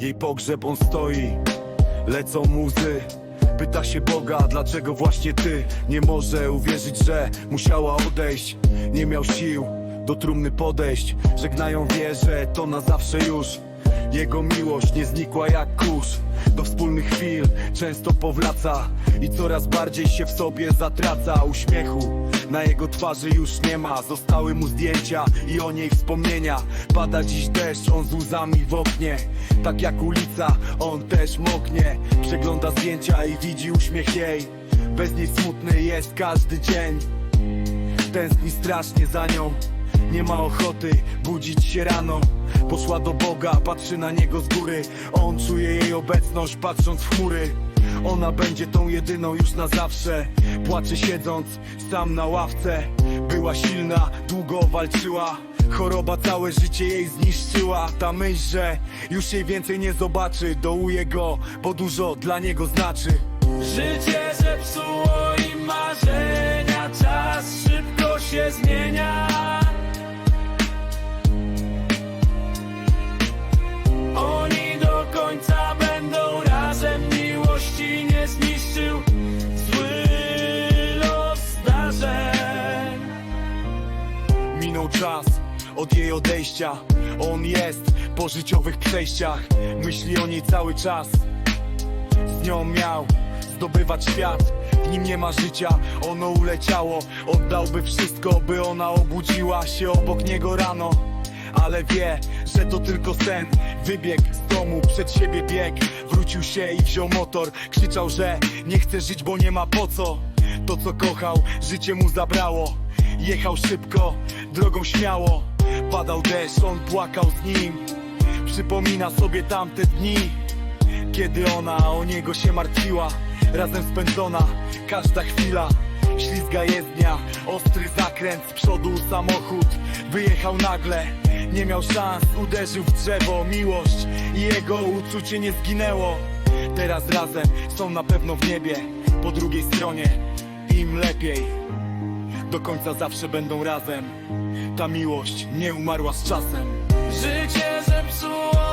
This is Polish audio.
Jej pogrzeb on stoi, lecą muzy. Pyta się Boga, dlaczego właśnie ty? Nie może uwierzyć, że musiała odejść. Nie miał sił do trumny podejść. Żegnają wie, że to na zawsze już. Jego miłość nie znikła jak kurz Do wspólnych chwil często powraca I coraz bardziej się w sobie zatraca Uśmiechu. Na jego twarzy już nie ma Zostały mu zdjęcia i o niej wspomnienia. Pada dziś deszcz, on z łzami w oknie. Tak jak ulica, on też moknie. Przegląda zdjęcia i widzi uśmiech jej. Bez niej smutny jest każdy dzień. Tęskni strasznie za nią Nie ma ochoty budzić się rano. Poszła do Boga, patrzy na niego z góry. On czuje jej obecność patrząc w chmury. Ona będzie tą jedyną już na zawsze. Płacze siedząc sam na ławce. Była silna, długo walczyła. Choroba całe życie jej zniszczyła. Ta myśl, że już jej więcej nie zobaczy Dołuje go, bo dużo dla niego znaczy. Życie zepsuło im marzenia czas od jej odejścia. On jest po życiowych przejściach. Myśli o niej cały czas. Z nią miał zdobywać świat. W nim nie ma życia, ono uleciało. Oddałby wszystko, by ona obudziła się obok niego rano. Ale wie, że to tylko sen. Wybiegł z domu, przed siebie bieg Wrócił się i wziął motor. Krzyczał, że nie chce żyć, bo nie ma po co. To co kochał, życie mu zabrało. Jechał szybko, drogą śmiało. Padał deszcz, on płakał z nim. Przypomina sobie tamte dni Kiedy ona o niego się martwiła. Razem spędzona każda chwila Ślizga jezdnia, ostry zakręt Z przodu samochód wyjechał nagle. Nie miał szans, uderzył w drzewo Miłość i jego uczucie nie zginęło. Teraz razem są na pewno w niebie Po drugiej stronie im lepiej Do końca zawsze będą razem. Ta miłość nie umarła z czasem. Życie zepsuło